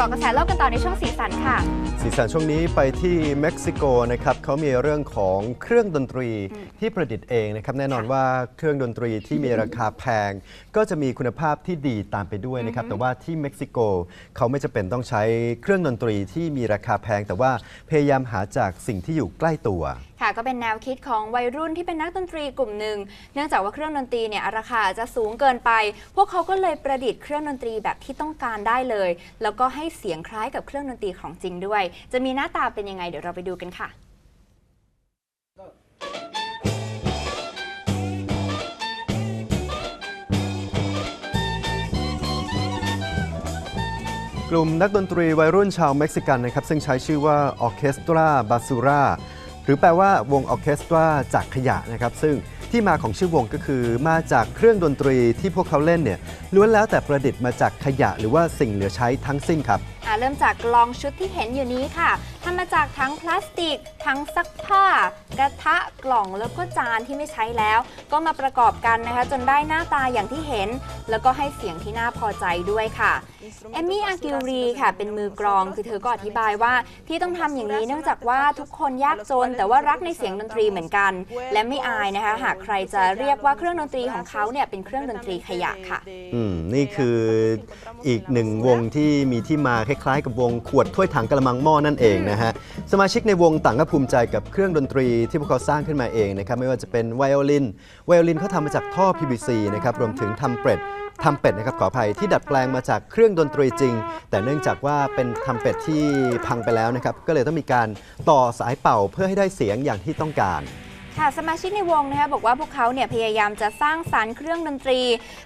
ต่อกระแสโลกกันต่อในช่วงสีสันค่ะ สีสันช่วงนี้ไปที่เม็กซิโกนะครับเขามีเรื่องของเครื่องดนตรีที่ประดิษฐ์เองนะครับแน่นอนว่าเครื่องดนตรีที่มีราคาแพง ก็จะมีคุณภาพที่ดีตามไปด้วยนะครับแต่ว่าที่เม็กซิโกเขาไม่จะเป็นต้องใช้เครื่องดนตรีที่มีราคาแพง แต่ว่าพยายามหาจากสิ่งที่อยู่ใกล้ตัวค่ะก็เป็นแนวคิดของวัยรุ่นที่เป็นนักดนตรีกลุ่มหนึ่งเนื่องจากว่าเครื่องดนตรีเนี่ยราคาจะสูงเกินไป พวกเขาก็เลยประดิษฐ์เครื่องดนตรีแบบที่ต้องการได้เลย แล้วก็ให้เสียงคล้ายกับเครื่องดนตรีของจริงด้วยจะมีหน้าตาเป็นยังไงเดี๋ยวเราไปดูกันค่ะกลุ่มนักดนตรีวัยรุ่นชาวเม็กซิกันนะครับซึ่งใช้ชื่อว่าออเคสตราบาซูราหรือแปลว่าวงออเคสตราจากขยะนะครับซึ่งที่มาของชื่อวงก็คือมาจากเครื่องดนตรีที่พวกเขาเล่นเนี่ยล้วนแล้วแต่ประดิษฐ์มาจากขยะหรือว่าสิ่งเหลือใช้ทั้งสิ้นครับ เริ่มจากกลองชุดที่เห็นอยู่นี้ค่ะทำมาจากทั้งพลาสติก ทั้งซักผ้า กระทะกล่องแล้วก็จานที่ไม่ใช้แล้ว ก็มาประกอบกันนะคะ จนได้หน้าตาอย่างที่เห็น แล้วก็ให้เสียงที่น่าพอใจด้วยค่ะเอมมี่อากิรีค่ะเป็นมือกลองคือเธอก็อธิบายว่า ที่ต้องทำอย่างนี้เนื่องจากว่าทุกคนยากจน แต่ว่ารักในเสียงดนตรีเหมือนกัน และไม่อายนะคะ หากใครจะเรียกว่าเครื่องดนตรีของเขาเนี่ยเป็นเครื่องดนตรีขยะค่ะ อืมนี่คืออีกหนึ่งวงที่มีที่มาคล้ายๆ กับวงขวดถ้วยถังกระมังหม้อนั่นเองนะฮะสมาชิกในวงต่างก็ภูมิใจกับเครื่องดนตรีที่พวกเขาสร้างขึ้นมาเองนะครับไม่ว่าจะเป็นไวโอลินไวโอลินเขาทำมาจากท่อ PVC นะครับรวมถึงทำเป็ดทำเป็ดนะครับขออภัยที่ดัดแปลงมาจากเครื่องดนตรีจริง แต่เนื่องจากว่าเป็นทำเป็ดที่พังไปแล้วนะครับก็เลยต้องมีการต่อสายเป่าเพื่อให้ได้เสียงอย่างที่ต้องการ ค่ะสมาชิกในวงนะคะบอกว่าพวกเขาเนี่ยพยายามจะสร้างสรรค์เครื่องดนตรี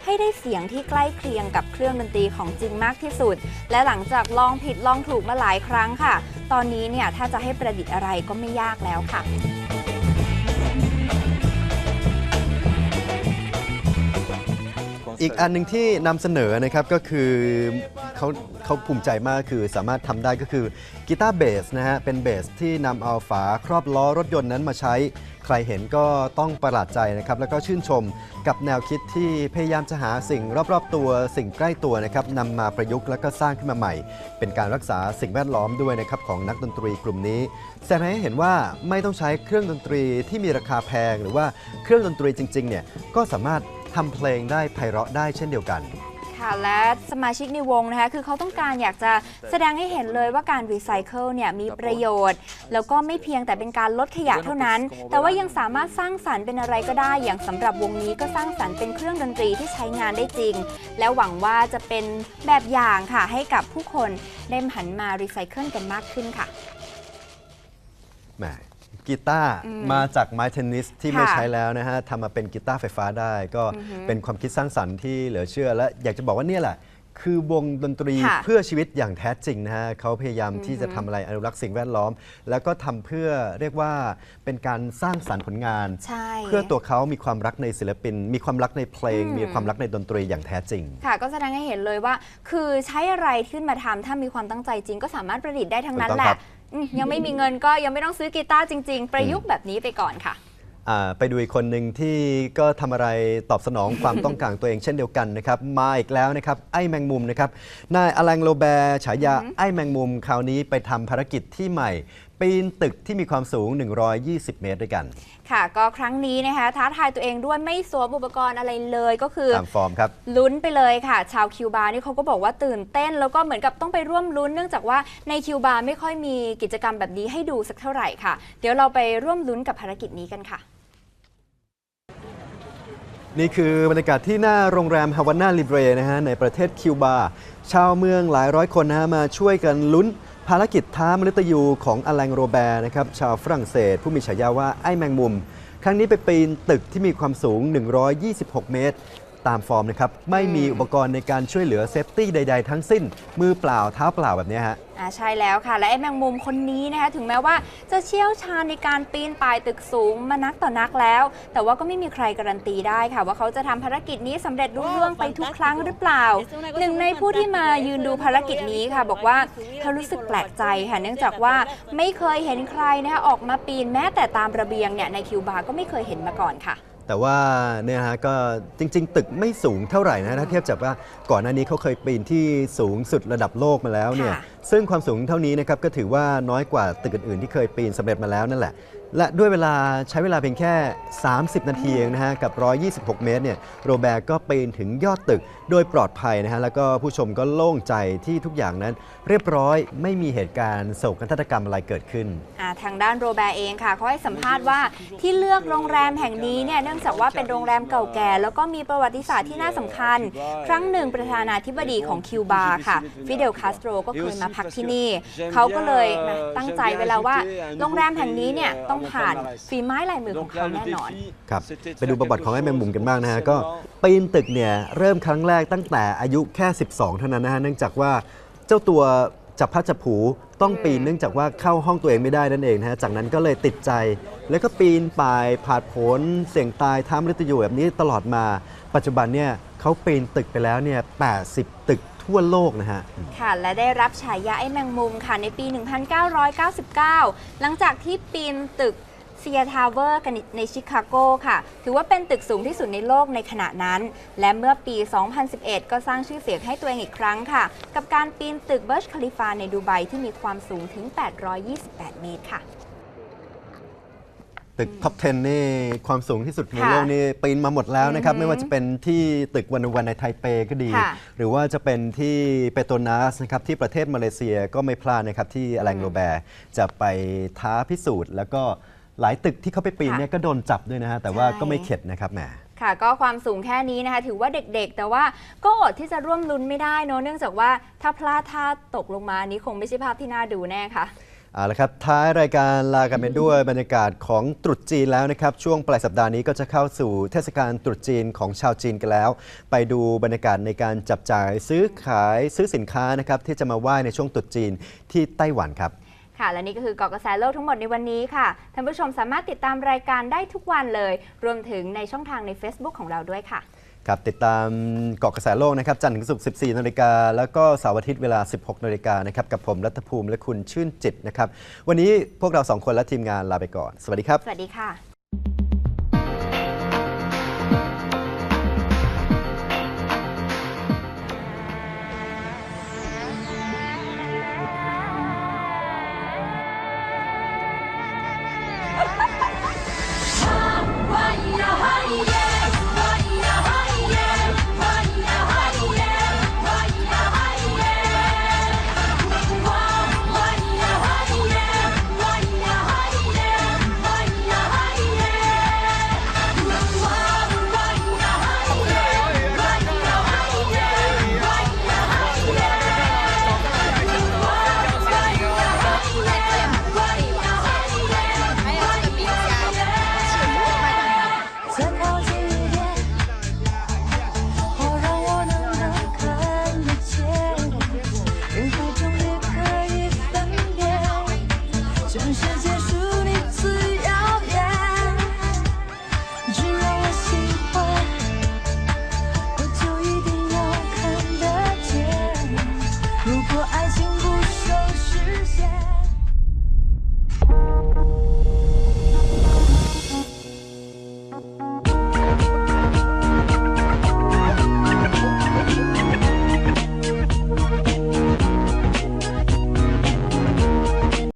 ให้ได้เสียงที่ใกล้เคียงกับเครื่องดนตรีของจริงมากที่สุด และหลังจากลองผิดลองถูกมาหลายครั้งค่ะ ตอนนี้เนี่ยถ้าจะให้ประดิษฐ์อะไรก็ไม่ยากแล้วค่ะ อีกอันหนึ่งที่นำเสนอนะครับก็คือเขาเขาภูมิใจมากคือสามารถทำได้ก็คือกีตาร์เบสนะฮะเป็นเบสที่นำเอาฝาครอบล้อรถยนต์นั้นมาใช้ ใครเห็นก็ต้องประหลาดใจนะครับแล้วก็ชื่นชมกับแนวคิดที่พยายามจะหาสิ่งรอบๆตัวสิ่งใกล้ตัวนะครับนำมาประยุกต์แล้วก็สร้างขึ้นมาใหม่ เป็นการรักษาสิ่งแวดล้อมด้วยนะครับของนักดนตรีกลุ่มนี้แสดงให้เห็นว่าไม่ต้องใช้เครื่องดนตรีที่มีราคาแพง หรือว่าเครื่องดนตรีจริงๆเนี่ยก็สามารถ ทำเพลงได้ไพเราะได้เช่นเดียวกันค่ะและสมาชิกในวงนะคะคือเขาต้องการอยากจะแสดงให้เห็นเลยว่าการรีไซเคิลเนี่ยมีประโยชน์ แล้วก็ไม่เพียงแต่เป็นการลดขยะเท่านั้น แต่ว่ายังสามารถสร้างสรรค์เป็นอะไรก็ได้ อย่างสำหรับวงนี้ก็สร้างสรรค์เป็นเครื่องดนตรีที่ใช้งานได้จริง และหวังว่าจะเป็นแบบอย่างค่ะให้กับผู้คนได้หันมารีไซเคิลกันมากขึ้นค่ะแหม กีตาร์อืมมาจากไม้เทนนิสที่ไม่ค่ะใช้แล้วนะฮะทำมาเป็นกีตาร์ไฟฟ้าได้ ก็เป็นความคิดสร้างสรรค์ที่เหลือเชื่อ และอยากจะบอกว่าเนี่ยแหละ คือวงดนตรีค่ะเพื่อชีวิตอย่างแท้จริงนะฮะเขาพยายามที่จะทำอะไรอนุรักษ์สิ่งแวดล้อม แล้วก็ทำเพื่อเรียกว่าเป็นการสร้างสรรค์ผลงานใช่เพื่อตัวเขามีความรักในศิลปิน มีความรักในเพลงอืมมีความรักในดนตรีอย่างแท้จริง ค่ะ ก็แสดงให้เห็นเลยว่า คือใช้อะไรขึ้นมาทำถ้ามีความตั้งใจจริง ก็สามารถประดิษฐ์ได้ทั้งนั้นถูกแหต้องครัละบอืม ยังไม่มีเงินก็ยังไม่ต้องซื้อกีตาร์จริง ๆ ประยุกต์แบบนี้ไปก่อนค่ะอ่าไปดูอีกคนหนึ่งที่ก็ทำอะไรตอบสนองความต้องการตัวเองเช่นเดียวกันนะครับ มาอีกแล้วนะครับ ไอ้แมงมุมนะครับ นายอลังโลแบร์ฉายาไอ้แมงมุม คราวนี้ไปทำภารกิจที่ใหม่ ปีนตึกที่มีความสูง 120 เมตรด้วยกัน ค่ะ ก็ครั้งนี้นะคะท้าทายตัวเองด้วยไม่สวมอุปกรณ์อะไรเลยก็คือตามฟอร์มครับลุ้นไปเลยค่ะ ชาวคิวบานี่เขาก็บอกว่าตื่นเต้น แล้วก็เหมือนกับต้องไปร่วมลุ้น เนื่องจากว่าในคิวบาไม่ค่อยมีกิจกรรมแบบนี้ให้ดูสักเท่าไหร่ค่ะ เดี๋ยวเราไปร่วมลุ้นกับภารกิจนี้กันค่ะนี่คือบรรยากาศที่หน้าโรงแรมฮาวาน่าลิเบรนะฮะในประเทศคิวบา ชาวเมืองหลายร้อยคนนะฮะมาช่วยกันลุ้น ภารกิจท้ามฤตยูของอลังโรแบร์นะครับชาวฝรั่งเศส ผู้มีฉายาว่าไอ้แมงมุม ครั้งนี้ไปปีนตึกที่มีความสูง 126 เมตร ตามฟอร์มนะครับ ไม่มีอุปกรณ์ในการช่วยเหลือเซฟตี้ใด ๆ ทั้งสิ้น มือเปล่าเท้าเปล่าแบบเนี้ยฮะอ่าใช่แล้วค่ะ และไอ้แมงมุมคนนี้นะคะถึงแม้ว่าจะเชี่ยวชาญในการปีนป่ายตึกสูงมานักต่อนักแล้ว แต่ว่าก็ไม่มีใครการันตีได้ค่ะ ว่าเขาจะทำภารกิจนี้สำเร็จรุ่ร่วงไปทุกครั้งหรือเปล่า หนึ่งในผู้ที่มายืนดูภารกิจนี้ค่ะ บอกว่าเธอรู้สึกแปลกใจค่ะเนื่องจากว่าไม่เคยเห็นใครนะคะออกมาปีนแม้แต่ตามระเบียงเนี่ยในคิวบาร์ก็ไม่เคยเห็นมาก่อนค่ะ แต่แต่ว่าเนี่ยฮะก็จริง ๆ ตึกไม่สูงเท่าไหร่นะถ้าเทียบจากว่าก่อนหน้านี้เขาเคยปีนที่สูงสุดระดับโลกมาแล้วเนี่ยค่ะซึ่งความสูงเท่านี้นะครับก็ถือว่าน้อยกว่าตึกอื่นๆที่เคยปีนสำเร็จมาแล้วนั่นแหละ และด้วยเวลาใช้เวลาเพียงแค่ 30 นาทีเองนะฮะกับ 126 เมตรเนี่ยโรแบร์ก็ปีนถึงยอดตึกโดยปลอดภัยนะฮะแล้วก็ผู้ชมก็โล่งใจที่ทุกอย่างนั้น เรียบร้อยไม่มีเหตุการณ์โศกนาฏกรรมอะไรเกิดขึ้น อ่าทางด้านโรแบร์เองค่ะเขาให้สัมภาษณ์ว่าที่เลือกโรงแรมแห่งนี้เนี่ยเนื่องจากว่าเป็นโรงแรมเก่าแก่ แล้วก็มีประวัติศาสตร์ที่น่าสำคัญ ครั้งหนึ่งประธานาธิบดีของคิวบาค่ะฟิเดลคาสโตรก็เคยมาพักที่นี่เขาก็เลยนะตั้งใจไว้แล้วว่าโรงแรมแห่งนี้เนี่ยต้องผ่านฝีไม้ลายมือของเขาแน่นอน ครับไปดูประวัติของไอ้แมงมุมกันบ้างนะฮะก็ปีนตึกเนี่ยเริ่มครั้งแรกตั้งแต่อายุแค่ 12 เท่านั้นนะฮะเนื่องจากว่าเจ้าตัวจับพัดจับผูต้องปีนเนื่องจากว่าเข้าห้องตัวเองไม่ได้นั่นเองนะฮะจากนั้นก็เลยติดใจ แล้วก็ปีนป่ายผาดโผนเสี่ยงตายท้ามฤตยูแบบนี้ตลอดมา ปัจจุบันเนี่ยเขาปีนตึกไปแล้วเนี่ย80 ตึก ทั่วโลกนะฮะ ค่ะ และได้รับฉายาไอ้แมงมุมค่ะในปี 1999 หลังจากที่ปีนตึกเซียทาวเวอร์กันในชิคาโกค่ะ ถือว่าเป็นตึกสูงที่สุดในโลกในขณะนั้น และเมื่อปี 2011 ก็สร้างชื่อเสียงให้ตัวเองอีกครั้งค่ะ กับการปีนตึกเบิร์ชคาลิฟาในดูไบที่มีความสูงถึง 828 เมตรค่ะ ตึกท็อป 10 นี่ความสูงที่สุดในค่ะโลกนี่ปีนมาหมดแล้วนะครับอือหือไม่ว่าจะเป็นที่ตึกวันวันในไทเปก็ดีค่ะหรือว่าจะเป็นที่เปโตรนัสนะครับที่ประเทศมาเลเซียก็ไม่พลาดนะครับที่อแลงโรแบร์จะไปท้าพิสูจน์ แล้วก็หลายตึกที่เขาไปปีนค่ะเนี่ยก็โดนจับด้วยนะฮะแต่ว่าใช่ก็ไม่เข็ดนะครับแหมค่ะก็ความสูงแค่นี้นะคะ ถือว่าเด็กๆ แต่ว่าก็อดที่จะร่วมลุ้นไม่ได้เนอะเนื่องจากว่าถ้าพลาดท่าตกลงมาอันนี้คงไม่ใช่ภาพที่น่าดูแน่ค่ะ เอาละครับท้ายรายการลากันไปด้วยบรรยากาศของตรุษจีนแล้วนะครับ ช่วงปลายสัปดาห์นี้ก็จะเข้าสู่เทศกาลตรุษจีนของชาวจีนกันแล้ว ไปดูบรรยากาศในการจับจ่ายซื้อขายซื้อสินค้านะครับที่จะมาไหว้ในช่วงตรุษจีนที่ไต้หวันครับค่ะและนี่ก็คือเกาะกระแสโลกทั้งหมดในวันนี้ค่ะท่านผู้ชมสามารถติดตามรายการได้ทุกวันเลย รวมถึงในช่องทางใน Facebook ของเราด้วยค่ะ ครับติดตามเกาะกระแสโลกนะครับจันทร์ถึงศุกร์ 14 นาฬิกา แล้วก็เสาร์อาทิตย์เวลา 16 นาฬิกานะครับกับผมรัฐภูมิและคุณชื่นจิตนะครับ วันนี้พวกเราสองคนและทีมงานลาไปก่อน สวัสดีครับ สวัสดีค่ะ